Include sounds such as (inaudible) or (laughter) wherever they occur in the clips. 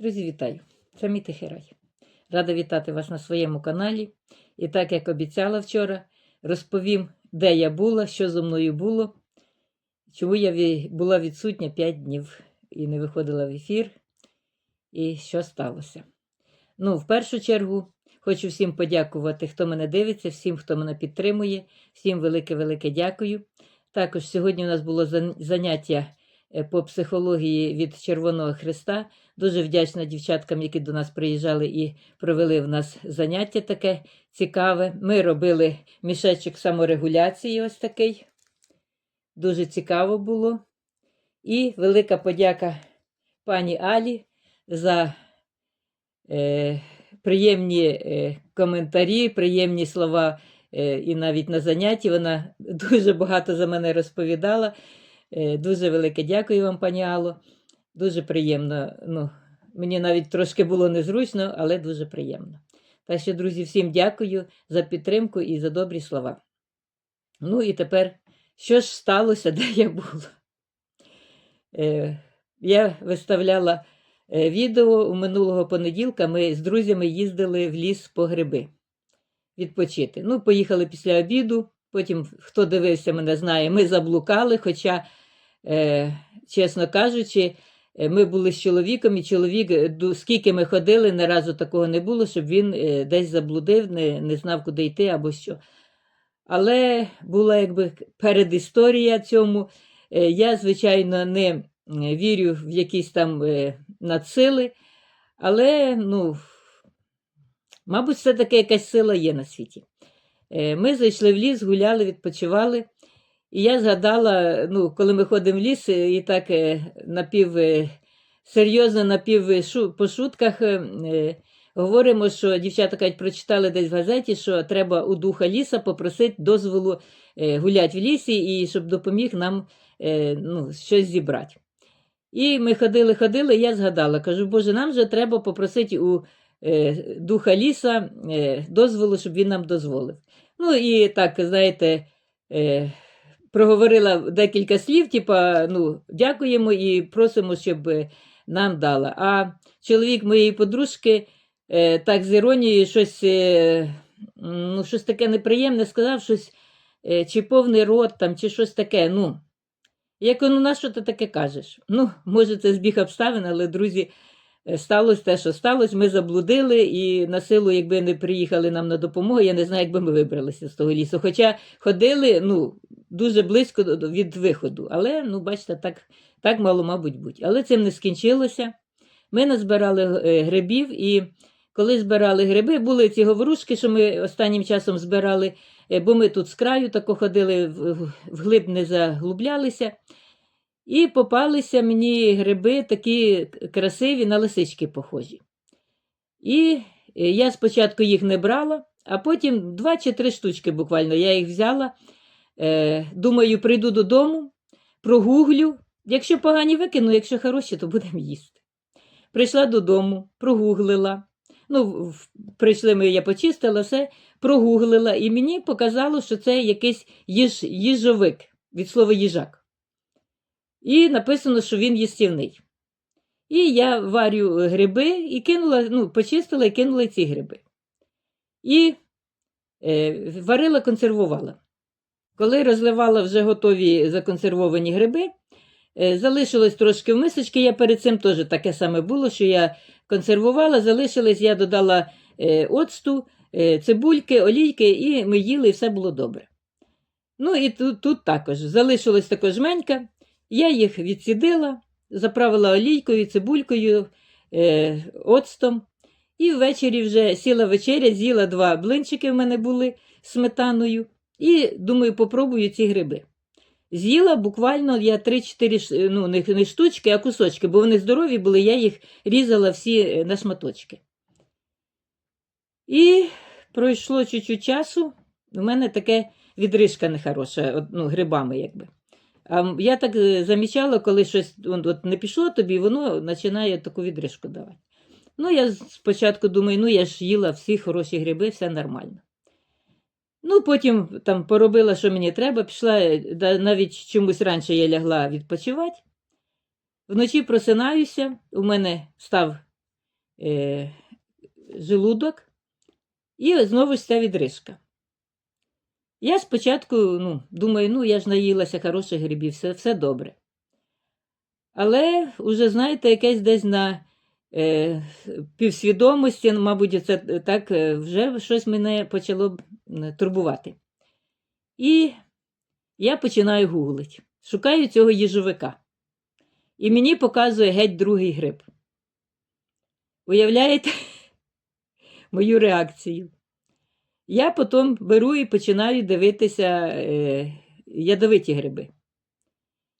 Друзі, вітаю! Це мій тихий рай. Рада вітати вас на своєму каналі. І так, як обіцяла вчора, розповім, де я була, що зо мною було, чому я була відсутня 5 днів і не виходила в ефір, і що сталося. Ну, в першу чергу, хочу всім подякувати, хто мене дивиться, всім, хто мене підтримує, всім велике-велике дякую. Також сьогодні у нас було заняття е, по психології від Червоного Христа. Дуже вдячна дівчаткам, які до нас приїжджали і провели в нас заняття таке цікаве. Ми робили мішечок саморегуляції, ось такий. Дуже цікаво було. І велика подяка пані Алі за е, приємні е, коментарі, приємні слова. е, І навіть на занятті вона (laughs) дуже багато за мене розповідала. Е, Дуже велике дякую вам, пані Алло. Дуже приємно. Ну, мені навіть трошки було незручно, але дуже приємно. Так що, друзі, всім дякую за підтримку і за добрі слова. Ну і тепер, що ж сталося, (laughs) де я була? Е, я виставляла е, відео у минулого понеділка. Ми з друзями їздили в ліс по гриби відпочити. Ну, поїхали після обіду. Потім, хто дивився, мене знає, ми заблукали. Хоча, е, чесно кажучи, ми були з чоловіком, і чоловік, е, скільки ми ходили, ні разу такого не було, щоб він е, десь заблудив, не, не знав, куди йти або що. Але була якби передісторія цьому. Е, Я, звичайно, не е, вірю в якісь там е, надсили, але, ну, мабуть, все-таки якась сила є на світі. Е, Ми зайшли в ліс, гуляли, відпочивали. І я згадала, ну, коли ми ходимо в ліс, е, і так е, напів е, серйозно напів по шутках говоримо, що дівчата кажуть, прочитали десь в газеті, що треба у духа ліса попросити дозволу гуляти в лісі і щоб допоміг нам ну, щось зібрати. І ми ходили, ходили, і я згадала, кажу, Боже, нам же треба попросити у духа ліса дозволу, щоб він нам дозволив. Ну і так, знаєте, проговорила декілька слів, типа, ну, дякуємо і просимо, щоб нам дала. А чоловік моєї подружки е, так з іронією щось, е, ну, щось таке неприємне сказав, щось, е, чи повний рот там, чи щось таке. ну. Я кажу, ну на що ти таке кажеш? Ну, може, це збіг обставин, але, друзі, сталося те, що сталося. Ми заблудили і на силу, якби не приїхали нам на допомогу, я не знаю, як би ми вибралися з того лісу. Хоча ходили ну, дуже близько від виходу. Але, ну, бачите, так, так мало, мабуть, бути. Але цим не скінчилося. Ми назбирали е, грибів, і коли збирали гриби, були ці говорушки, що ми останнім часом збирали, е, бо ми тут з краю тако ходили, вглиб не заглублялися. І попалися мені гриби такі красиві, на лисички похожі. І е, я спочатку їх не брала, а потім два чи три штучки буквально я їх взяла. Е, думаю, прийду додому, прогуглю. Якщо погані викину, якщо хороші, то будемо їсти. Прийшла додому, прогуглила. Ну, прийшли ми, я почистила все, прогуглила, і мені показало, що це якийсь їж, їжовик від слова їжак. І написано, що він їстівний. І я варю гриби і кинула, ну, почистила і кинула ці гриби. І е, варила, консервувала. Коли розливала вже готові законсервовані гриби, е, залишилось трошки в мисочці. Я перед цим теж таке саме було, що я консервувала, залишилось, я додала е, оцту, е, цибульки, олійки, і ми їли, і все було добре. Ну і тут, тут також залишилось також жменька. Я їх відсідила, заправила олійкою, цибулькою, е, оцтом. І ввечері вже сіла вечеря, з'їла два блинчики в мене були сметаною. І думаю, попробую ці гриби. З'їла буквально я 3-4 ну, не, не штучки, а кусочки, бо вони здорові були, я їх різала всі е, на шматочки. І пройшло чуть-чуть часу, у мене таке відрижка нехороша, ну, грибами якби. А я так е, замічала, коли щось от, не пішло тобі, воно починає таку відрижку давати. Ну, я спочатку думаю, ну я ж їла всі хороші гриби, все нормально. Ну, потім там поробила, що мені треба, пішла, е, навіть чомусь раніше я лягла відпочивати. Вночі просинаюся, у мене став е, желудок, і знову ж ця відрижка. Я спочатку ну, думаю, ну я ж наїлася хороших грибів, все, все добре. Але вже, знаєте, якесь десь на е, півсвідомості, ну, мабуть, це так е, вже щось мене почало турбувати. І я починаю гуглити. Шукаю цього їжовика. І мені показує геть другий гриб. Уявляєте (laughs) мою реакцію? Я потім беру і починаю дивитися е, ядовиті гриби.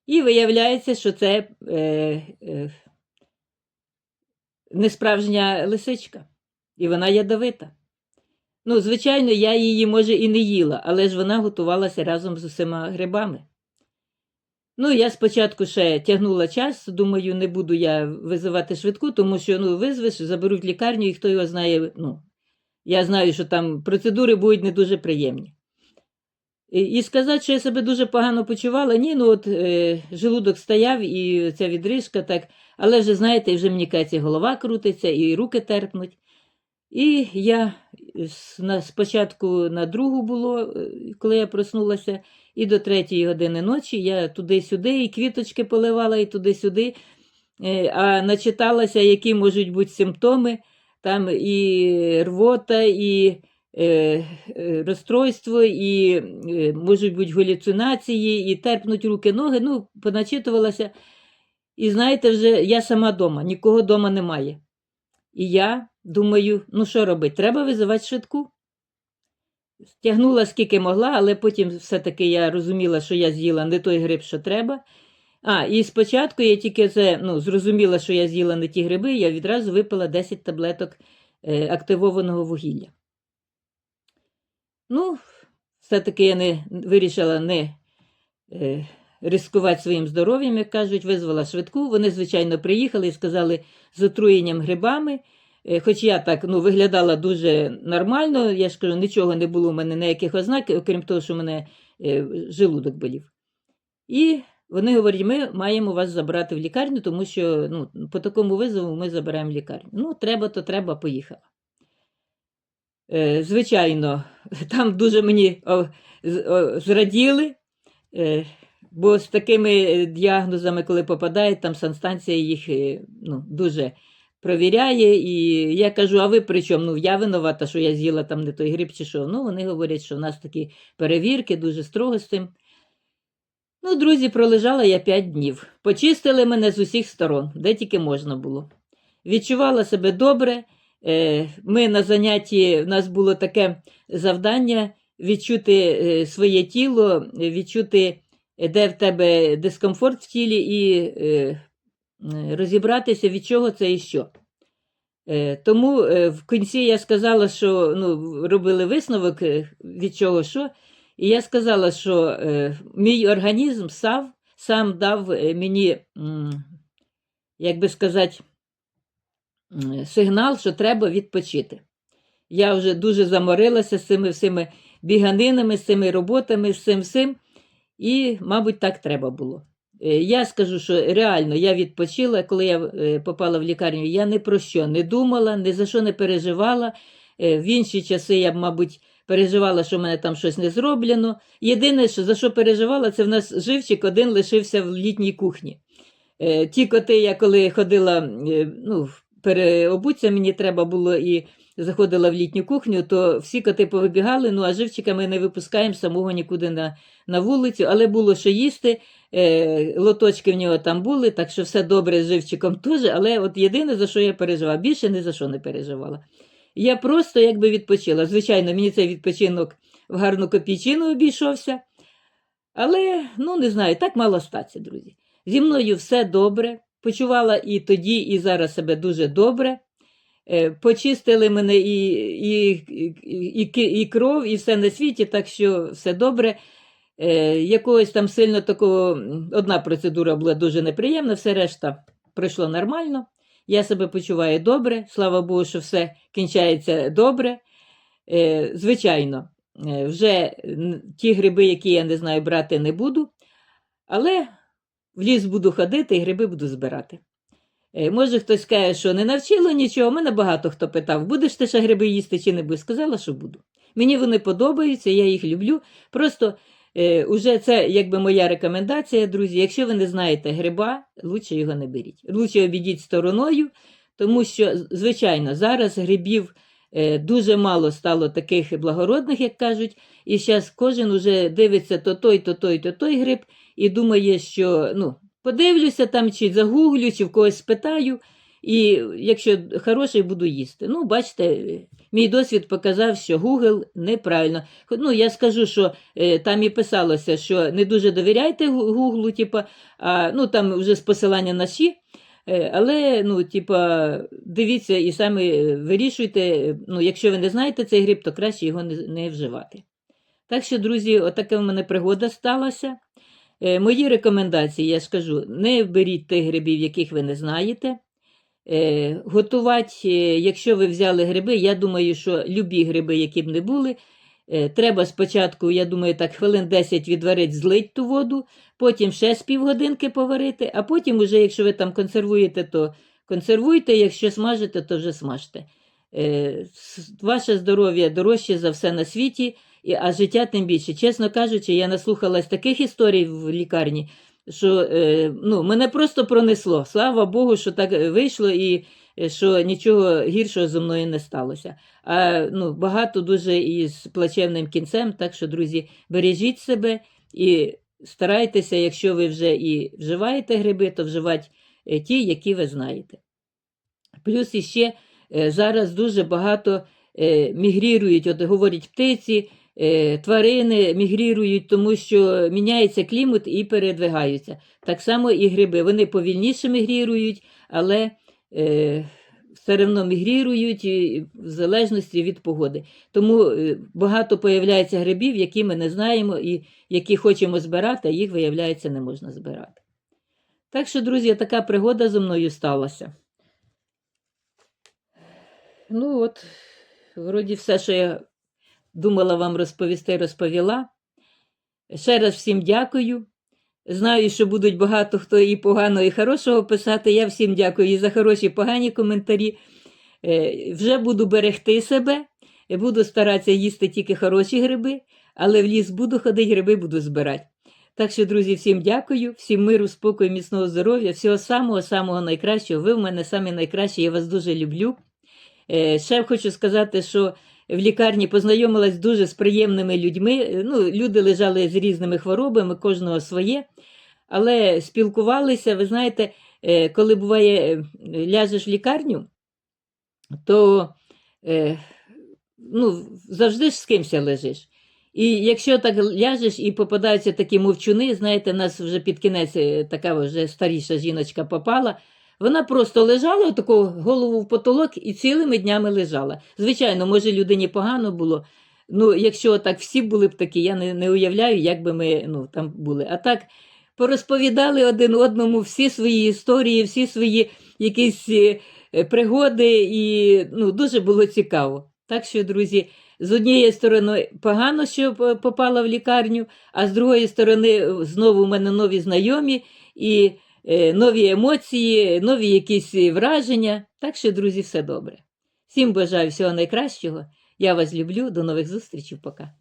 І виявляється, що це е, е, несправжня лисичка, і вона ядовита. Ну, звичайно, я її, може, і не їла, але ж вона готувалася разом з усіма грибами. Ну, я спочатку ще тягнула час, думаю, не буду я визивати швидку, тому що ну, визвеш, заберуть лікарню, і хто його знає. Ну, я знаю, що там процедури будуть не дуже приємні. І, сказати, що я себе дуже погано почувала, ні, ну от е, желудок стояв і ця відрижка, так, але вже, знаєте, вже мені кажеться, голова крутиться, і руки терпнуть. І я спочатку на другу було, е, коли я проснулася, і до третьої години ночі я туди-сюди, і квіточки поливала, і туди-сюди, Е, а начиталася, які можуть бути симптоми, там і рвота, і е, е, розстройство, і е, можуть бути галюцинації, і терпнуть руки, ноги. Ну, поначитувалася. І знаєте, вже я сама вдома, нікого вдома немає. І я думаю, ну що робити? Треба визивати швидку. Тягнула скільки могла, але потім все-таки я розуміла, що я з'їла не той гриб, що треба. А, і спочатку я тільки це ну, зрозуміла, що я з'їла не ті гриби, я відразу випила 10 таблеток е, активованого вугілля. Ну, все-таки я не вирішила не е, ризикувати своїм здоров'ям, як кажуть, визвала швидку. Вони, звичайно, приїхали і сказали з отруєнням грибами. Е, Хоч я так ну, виглядала дуже нормально, я ж кажу, нічого не було у мене ніяких ознак, окрім того, що в мене е, желудок болів. І вони говорять, ми маємо вас забрати в лікарню, тому що ну, по такому визову ми забираємо лікарню. Ну, треба, то треба, поїхала. Е, звичайно, (laughs) там дуже мені зраділи, е, бо з такими е, діагнозами, коли попадають, там санстанція їх е, ну, дуже провіряє. І я кажу, а ви при чому? Ну, я винувата, що я з'їла там не той гриб чи що. Ну, вони говорять, що в нас такі перевірки, дуже строго з цим. Ну, друзі, пролежала я п'ять днів. Почистили мене з усіх сторон, де тільки можна було. Відчувала себе добре. Е, Ми на занятті, в нас було таке завдання відчути е, своє тіло, відчути, де в тебе дискомфорт в тілі, і е, розібратися, від чого це і що. Тому в кінці я сказала, що ну, робили висновок, від чого що. І я сказала, що е, мій організм сам, сам дав е, мені, як би сказати, сигнал, що треба відпочити. Я вже дуже заморилася з цими всіми біганинами, з цими роботами, з цим всім. І, мабуть, так треба було. Е, Я скажу, що реально я відпочила, коли я е, попала в лікарню, я ні про що не думала, ні за що не переживала. В інші часи я б, мабуть, переживала, що в мене там щось не зроблено. Єдине, що, за що переживала, це в нас живчик один лишився в літній кухні. Е, Ті коти, я коли ходила, е, ну, переобуться, мені треба було і заходила в літню кухню, то всі коти повибігали, ну а живчика ми не випускаємо самого нікуди на, на вулицю, але було що їсти. Е, лоточки в нього там були, так що все добре з живчиком теж, але от єдине, за що я переживала, більше ні за що не переживала. Я просто якби відпочила. Звичайно, мені цей відпочинок в гарну копійчину обійшовся. Але, ну не знаю, так мало статися, друзі. Зі мною все добре. Почувала і тоді, і зараз себе дуже добре. Е, Почистили мене і, і, і, і, і кров, і все на світі, так що все добре. Е, Якогось там сильно такого, одна процедура була дуже неприємна, все решта пройшло нормально. Я себе почуваю добре, слава Богу, що все кінчається добре. Е, Звичайно, е, вже ті гриби, які я не знаю, брати не буду, але в ліс буду ходити і гриби буду збирати. Е, Може, хтось каже, що не навчило нічого. Мене багато хто питав, будеш ти ще гриби їсти чи не будеш? Сказала, що буду. Мені вони подобаються, я їх люблю. Просто е, уже це якби моя рекомендація, друзі. Якщо ви не знаєте гриба, лучше його не беріть. Лучше обійдіть стороною, тому що, звичайно, зараз грибів е, дуже мало стало таких благородних, як кажуть, і зараз кожен уже дивиться то той, то той, то той гриб, і думає, що ну, подивлюся там, чи загуглю, чи в когось спитаю. І якщо хороший, буду їсти. Ну, бачите, мій досвід показав, що Google неправильно. Ну, я скажу, що е, там і писалося, що не дуже довіряйте Гу- Гуглу, а, ну там вже з посилання на ші. Е, Але, ну, типа, дивіться і самі е, вирішуйте. Ну, якщо ви не знаєте цей гриб, то краще його не, не вживати. Так що, друзі, отака в мене пригода сталася. Мої рекомендації, я ж кажу, не беріть тих грибів, яких ви не знаєте. Е, Готувати, е, якщо ви взяли гриби, я думаю, що любі гриби, які б не були, е, треба спочатку, я думаю, так хвилин 10 відварити, злить ту воду, потім ще з півгодинки поварити, а потім, уже, якщо ви там консервуєте, то консервуйте, якщо смажите, то вже смажте. Ваше здоров'я дорожче за все на світі, а життя тим більше. Чесно кажучи, я наслухалась таких історій в лікарні, що е, ну, мене просто пронесло. Слава Богу, що так е, вийшло і е, що нічого гіршого зі мною не сталося. А ну, багато дуже із плачевним кінцем. Так що, друзі, бережіть себе і старайтеся, якщо ви вже і вживаєте гриби, то вживати ті, які ви знаєте. Плюс іще зараз дуже багато мігрірують, от говорять птиці, тварини мігрірують, тому що міняється клімат і передвигаються. Так само і гриби. Вони повільніше мігрірують, але е, все одно мігрірують в залежності від погоди. Тому е, багато появляється грибів, які ми не знаємо і які хочемо збирати, а їх, виявляється, не можна збирати. Так що, друзі, така пригода зі мною сталася. Ну, от, вроді, все, що я думала вам розповісти, розповіла. Ще раз всім дякую. Знаю, що будуть багато хто і поганого, і хорошого писати. Я всім дякую і за хороші, і погані коментарі. Е, Вже буду берегти себе, буду старатися їсти тільки хороші гриби, але в ліс буду ходити, гриби буду збирати. Так що, друзі, всім дякую, всім миру, спокою, міцного здоров'я, всього самого-самого найкращого. Ви в мене самі найкращі, я вас дуже люблю. Е, Ще хочу сказати, що в лікарні познайомилась дуже з приємними людьми. Ну, люди лежали з різними хворобами, кожного своє. Але спілкувалися, ви знаєте, е, коли буває, е, ляжеш в лікарню, то е, ну, завжди ж з кимось лежиш. І якщо так ляжеш і попадаються такі мовчуни, знаєте, нас вже під кінець така вже старіша жіночка попала. Вона просто лежала, таку голову в потолок і цілими днями лежала. Звичайно, може, людині погано було. Ну, якщо так всі були б такі, я не, не уявляю, як би ми ну, там були. А так порозповідали один одному всі свої історії, всі свої якісь е, пригоди, і ну, дуже було цікаво. Так що, друзі, з однієї сторони погано, що попала в лікарню, а з другої сторони, знову в мене нові знайомі і нові емоції, нові якісь е, враження. Так що, друзі, все добре. Всім бажаю всього найкращого. Я вас люблю. До нових зустрічей. Пока.